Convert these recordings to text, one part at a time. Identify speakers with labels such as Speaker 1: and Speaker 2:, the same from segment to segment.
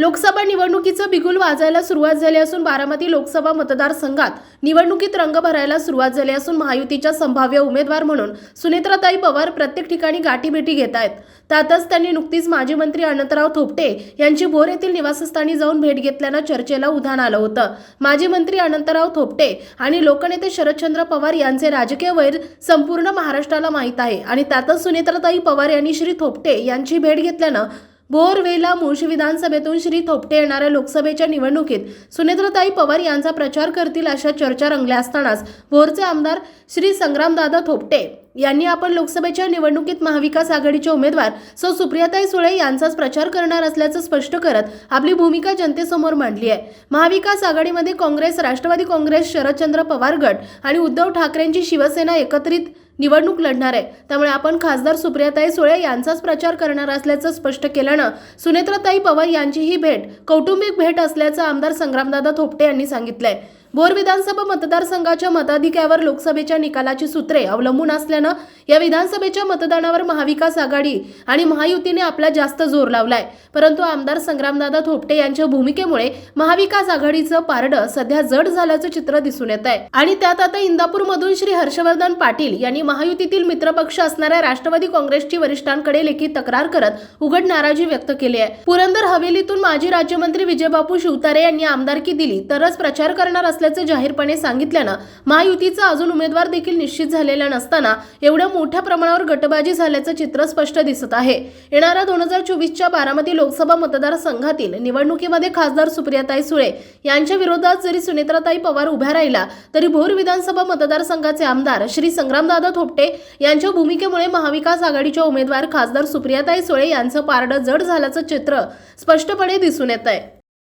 Speaker 1: लोकसभा निवडणुकीचं बिगुल वाजायला सुरुवात झाली असून बारामती लोकसभा मतदारसंघात निवडणुकीत रंग भरायला सुरुवात झाली असून महायुतीच्या संभाव्य उमेदवार म्हणून सुनेत्राताई पवार प्रत्येक ठिकाणी गाठीभेटी घेत आहेत. त्यातच त्यांनी नुकतीच माजी मंत्री अनंतराव थोपटे यांची भोर येथील निवासस्थानी जाऊन भेट घेतल्यानं चर्चेला उधाण आलं होतं. माजी मंत्री अनंतराव थोपटे आणि लोकनेते शरदचंद्र पवार यांचे राजकीय वैर संपूर्ण महाराष्ट्राला माहीत आहे आणि त्यातच सुनेत्राताई पवार यांनी श्री थोपटे यांची भेट घेतल्यानं बोरवेला मुळशी विधानसभेतून श्री थोपटे येणाऱ्या लोकसभेच्या निवडणुकीत सुनेत्रताई पवार यांचा प्रचार करतील अशा चर्चा रंगल्या असतानाच भोरचे आमदार श्री संग्रामदादा थोपटे यांनी आपण लोकसभेच्या निवडणुकीत महाविकास आघाडीचे उमेदवार सौ सुप्रियाताई सुळे यांचाच प्रचार करणार असल्याचं स्पष्ट करत आपली भूमिका जनतेसमोर मांडली आहे. महाविकास आघाडीमध्ये काँग्रेस राष्ट्रवादी काँग्रेस शरदचंद्र पवार गट आणि उद्धव ठाकरेंची शिवसेना एकत्रित निवडणूक लढणार आहे. त्यामुळे आपण खासदार सुप्रियाताई सुळे यांचाच प्रचार करणार असल्याचं स्पष्ट केल्यानं सुनेत्रताई पवार यांची ही भेट कौटुंबिक भेट असल्याचं आमदार संग्रामदादा थोपटे यांनी सांगितलंय. भोर विधानसभा मतदारसंघाच्या मताधिक्यावर लोकसभेच्या निकालाची सूत्रे अवलंबून असल्यानं या विधानसभेच्या मतदानावर महाविकास आघाडी आणि महायुतीने आपला जास्त जोर लावलाय. परंतु आमदार संग्रामदादा थोपटे यांच्या भूमिकेमुळे महाविकास आघाडीचं पारडं सध्या जड झाल्याचं चित्र दिसून येत आहे आणि त्यात आता इंदापूरमधून श्री हर्षवर्धन पाटील यांनी महायुतीतील मित्रपक्ष असणाऱ्या राष्ट्रवादी काँग्रेसची वरिष्ठांकडे लेखी तक्रार करत उघड नाराजी व्यक्त केली आहे. पुरंदर हवेलीतून माजी राज्यमंत्री विजयबापू शिवतारे यांनी आमदारकी दिली तरच प्रचार करणार असल्याचे जाहीरपणे सांगितल्यानं महायुतीचा अजून उमेदवार देखील निश्चित झालेला नसताना एवढ्या मोठ्या प्रमाणावर गटबाजी झाल्याचं चित्र स्पष्ट दिसत आहे. येणाऱ्या दोन हजार चोवीसच्या बारामती लोकसभा मतदारसंघातील निवडणुकीमध्ये खासदार सुप्रियाताई सुळे यांच्या विरोधात जरी सुनेत्राताई पवार उभ्या राहिला तरी भोर विधानसभा मतदारसंघाचे आमदार श्री संग्रामदादा थोपटे यांच्या भूमिकेमुळे महाविकास आघाडीच्या उमेदवार खासदार सुप्रियाताई सुळे यांचं पारडं जड झाल्याचं चित्र स्पष्टपणे दिसून येत आहे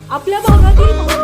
Speaker 2: आपल्या भागातील